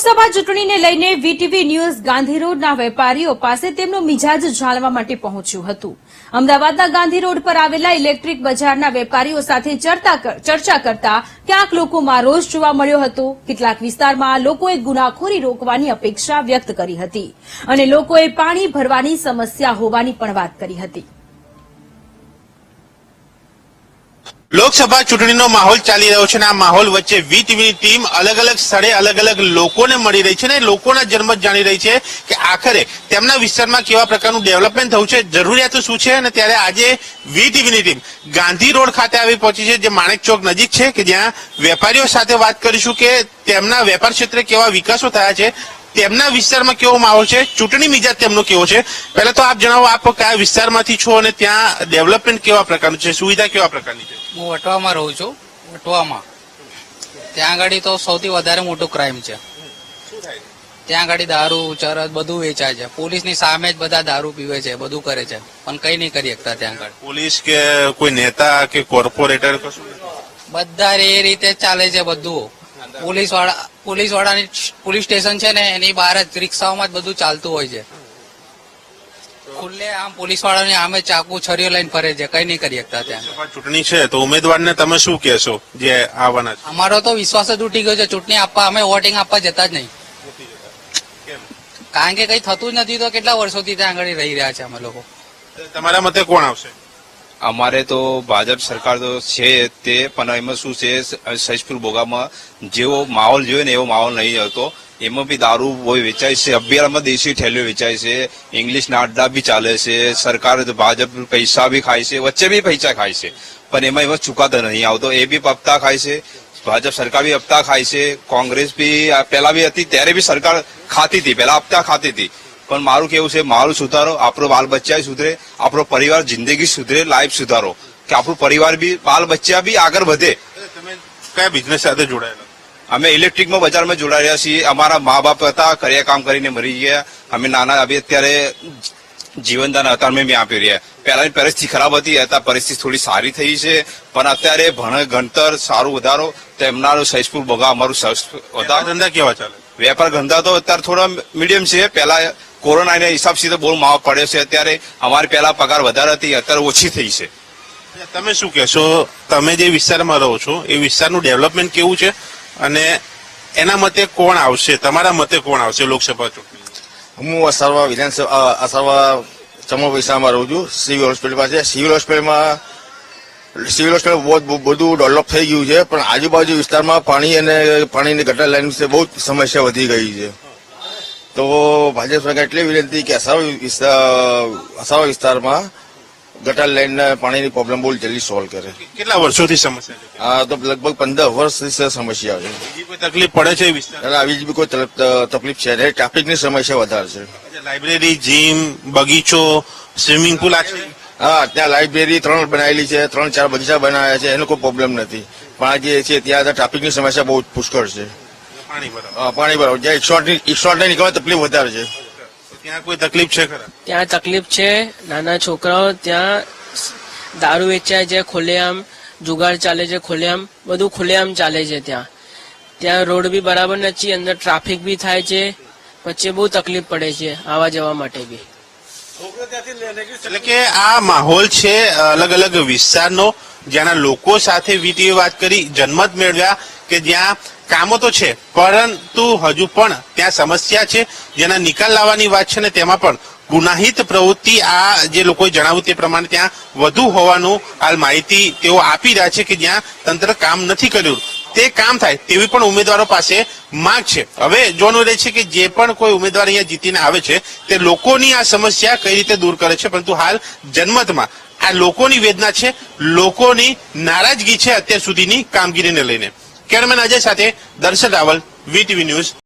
લોકસભા ચૂંટણીને લઈને VTV news Gandhi રોડના વેપારીઓ પાસે તેમનો મિજાજ જાણવા માટે પહોંચ્યું હતું. અમદાવાદના ગાંધી રોડ પર આવેલા ઇલેક્ટ્રિક બજારના વેપારીઓ સાથે ચર્ચા કરતા ક્યાંક લોકોમાં રોષ જોવા મળ્યો હતો. કેટલાક વિસ્તારમાં લોકોએ ગુનાખોરી રોકવાની અપેક્ષા વ્યક્ત કરી હતી અને લોકોએ પાણી ભરવાની સમસ્યા હોવાની પણ વાત કરી હતી. લોકસભા ચૂંટણીનો માહોલ ચાલી રહ્યો છે અને આ માહોલ વચ્ચે વી ટીવીની ટીમ અલગ અલગ સ્થળે અલગ અલગ લોકોને મળી રહી છે અને લોકોના જન્મ જાણી રહી છે કે આખરે તેમના વિસ્તારમાં કેવા પ્રકારનું ડેવલપમેન્ટ થયું છે, જરૂરિયાતો શું છે અને ત્યારે આજે વી ટીવીની ટીમ ગાંધી રોડ ખાતે આવી પહોંચી છે, જે માણેક ચોક નજીક છે, કે જ્યાં વેપારીઓ સાથે વાત કરીશું કે તેમના વેપાર ક્ષેત્રે કેવા વિકાસો થયા છે તેમના વિસ્તારમાં કેવો માહોલ છે? ચૂંટણી મિજાજ તેમનો કેવો છે? પહેલા તો આપ જણાવો આપ કયા વિસ્તારમાંથી છો અને ત્યાં ડેવલપમેન્ટ કેવા પ્રકારનું છે? સુવિધા કેવા પ્રકારની છે? હું વટવામાં રહું છું વટવામાં. ત્યાં આગળ તો સૌથી વધારે મોટો ક્રાઇમ છે. ત્યાં આગળ દારૂ ચરસ બધું વેચાય છે. પોલીસની સામે જ બધા દારૂ પીવે છે બધું કરે છે. પણ કઈ નહીં કરી શકતા ત્યાં આગળ. પોલીસ કે કોઈ નેતા કે કોર્પોરેટર બધા એ રીતે ચાલે છે બધું. પોલીસવાળા પોલીસ વાળાની પોલીસ સ્ટેશન છે ને એની બહાર જ રિક્ષાઓમાં જ બધું ચાલતું હોય છે. ખુલ્લે આમ પોલીસ વાળાની આમે ચાકુ છરીઓ લઈને ફરે છે કઈ નહીં કરી શકતા ત્યાં. ચૂંટણી છે તો ઉમેદવારને તમે શું કહેશો જે આવવાના છે? અમારો તો વિશ્વાસ જ તૂટી ગયો છે ચૂંટણી આપવા અમે વોટિંગ આપવા જતા જ નહીં. કારણ કે કઈ થતું જ નથી તો કેટલા વર્ષોથી ત્યાં આગળ રહી રહ્યા છે અમે લોકો. તમારા મતે કોણ આવશે? અમારે તો ભાજપ સરકાર તો છે તે, પણ એમાં શું છે સૈજપુર બોગામાં જેવો માહોલ જોયો ને એવો માહોલ નહીં હતો. એમાં બી દારૂ બહુ વેચાય છે અભિયારમાં દેશી ઠેલ્યો વેચાય છે, ઇંગ્લિશના અડ્ડા બી ચાલે છે, સરકાર ભાજપ પૈસા બી ખાય છે, વચ્ચે બી પૈસા ખાય છે, પણ એમાં એમાં ચુકાદો નહીં આવતો. એ બી હપ્તા ખાય છે, ભાજપ સરકાર બી હપ્તા ખાય છે, કોંગ્રેસ બી પહેલા બી હતી, ત્યારે બી સરકાર ખાતી હતી, પહેલા હપ્તા ખાતી હતી. પણ મારું કેવું છે મારું સુધારો આપણો બાલ બચ્ચા સુધરે આપણો પરિવાર જિંદગી સુધરે લાઈફ સુધારો. કે આપણું પરિવાર બી બાલ બચ્ચા બી આગળ વધે. તમે કયા બિઝનેસ સાથે જોડાયેલા? અમે ઇલેક્ટ્રિકમાં બજારમાં જોડાયા છીએ. અમારા મા બાપ હતા કર્યા કામ કરીને મરી ગયા. અમે નાના હવે અત્યારે જીવનદાન હતા અમે આપી રહ્યા. પહેલાની પરિસ્થિતિ ખરાબ હતી અત્યારે પરિસ્થિતિ થોડી સારી થઈ છે. પણ અત્યારે ભણ ગણતર સારું વધારો. તેમના સૈજપુર બગા અમારું વધારો ધંધા કેવા ચાલે? વેપાર ધંધા તો અત્યારે થોડા મીડિયમ છે. પહેલા કોરોનાના હિસાબથી તો બહુ માવ પડે છે. અત્યારે અમારી પહેલા પગાર વધારે હતી અત્યારે ઓછી થઈ છે. તમે શું કહેશો? તમે જે વિસ્તારમાં રહો છો એ વિસ્તારનું ડેવલપમેન્ટ કેવું છે? અને એના મતે કોણ આવશે? તમારા મતે કોણ આવશે લોકસભા ચૂંટણી? હું અસારવા વિધાનસભા અસારવા ચમો વિસ્તારમાં રહું છું સિવિલ હોસ્પિટલ પાસે સિવિલ હોસ્પિટલમાં સિવિલ હોસ્પિટલ બહુ જ બધું ડેવલપ થઈ ગયું છે પણ આજુબાજુ વિસ્તારમાં પાણી અને પાણીની ગટર લાઈન વિશે બહુ જ સમસ્યા વધી ગઈ છે. તો ભાજપ સરકાર એટલી વિનંતી કે વિસ્તાર વિસ્તારમાં ગટર લાઈન પાણીની પ્રોબ્લેમ બહુ જલ્દી સોલ્વ કરે. કેટલા વર્ષોથી સમસ્યા હા તો લગભગ પંદર વર્ષથી સમસ્યા છે. તકલીફ પડે છે આવી જ બી કોઈ તકલીફ- છે. નહીં ટ્રાફિકની સમસ્યા વધારે છે. લાઇબ્રેરી જીમ બગીચો સ્વિમિંગ પુલ આ છે? હા ત્યાં લાઇબ્રેરી ત્રણ બનાવેલી છે ત્રણ ચાર બગીચા બનાવ્યા છે એનો કોઈ પ્રોબ્લેમ નથી. પણ આ જે છે ત્યાં ટ્રાફિકની સમસ્યા બહુ પુષ્કળ છે. પાણી ભરાવ પાણી બરાબર જ્યાં એકસો આઠ નીકળવા તકલીફ વધારે છે. ત્યાં કોઈ તકલીફ છે ખરા? ત્યાં તકલીફ છે. નાના છોકરાઓ ત્યાં દારૂ વેચાય છે ખુલ્લેઆમ જુગાર ચાલે છે ખુલ્લેઆમ બધું ખુલ્લેઆમ ચાલે છે ત્યાં. ત્યાં રોડ બી બરાબર નથી અંદર ટ્રાફિક બી થાય છે પછી બહુ તકલીફ પડે છે આવવા જવા માટે બી. એટલે કે આ માહોલ છે અલગ અલગ વિસ્તારનો. જ્યાંના લોકો સાથે વીટીએ વાત કરી જન્મત મેળવ્યા કે જ્યાં કામો તો છે, પરંતુ હજુ પણ ત્યાં સમસ્યા છે. જેના નિકાલ લાવવાની વાત છે ને તેમાં પણ ગુનાહિત પ્રવૃત્તિ આ જે લોકોએ જણાવ્યું તે પ્રમાણે ત્યાં વધુ હોવાનું હાલ માહિતી તેઓ આપી રહ્યા છે કે જ્યાં તંત્ર કામ નથી કર્યું. તે કામ થાય તેવી પણ ઉમેદવારો પાસે માંગ છે. હવે જોવાનું રહે છે કે જે પણ કોઈ ઉમેદવાર અહીંયા જીતીને આવે છે, તે લોકોની આ સમસ્યા કઈ રીતે દૂર કરે છે, પરંતુ હાલ જનમતમાં આ લોકોની વેદના છે, લોકોની નારાજગી છે અત્યાર સુધીની કામગીરીને લઈને. કેમેરામેન અજય સાથે દર્શન રાવલ વીટીવી ન્યૂઝ.